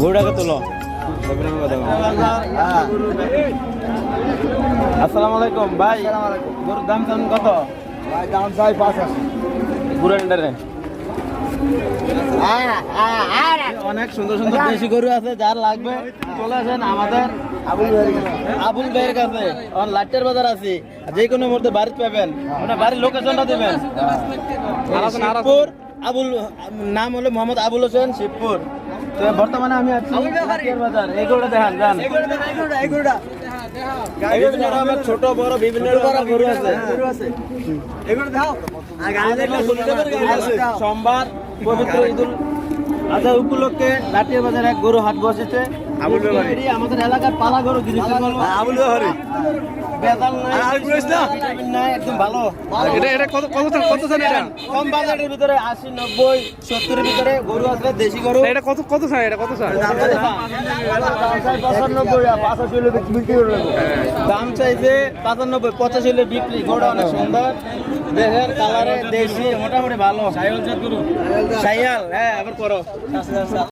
বলো আসসালামু আলাইকুম ভাই। গরুর দাম কেমন কত? দাম চাই পাঁচ অনেক সুন্দর সুন্দর দেশি গরু আছে যার লাগবে চলে আসেন আমাদের আবুল ভাইয়ের কাছে। লাটের বাজার আছে। যে কোনো মুহূর্তে বাড়িতে পাবেন। মানে বাড়ির লোকেশনটা দিবেন। শিবপুর। আবুল নাম হলো মোহাম্মদ আবুল হোসেন শিবপুর। তো বর্তমানে আমি আছি বাজার। এই দেখান যান। ছোট বড় বিভিন্ন গরু আছে। সোমবার পবিত্র ঈদুল আজহা উপলক্ষে লাটিয়া বাজারে এক গরু হাট বসেছে। আমাদের এলাকার গরু আবুল ব্যাপারে নাই আর ঘুরেছ না? নাই একদম ভালো। এটা এটা কত কত কত স্যার এটা? কম বাজেটের ভিতরে আশি নব্বই সত্তরের ভিতরে গরু আছে দেশি গরু। এটা কত কত স্যার এটা? কত স্যার দাম চাইছে পাঁচানব্বই পঁচাশি হলে বিক্রি। গরুটা অনেক সুন্দর। দেহের কালারে দেশি মোটামুটি ভালো। সাইয়াল হ্যাঁ আবার করো।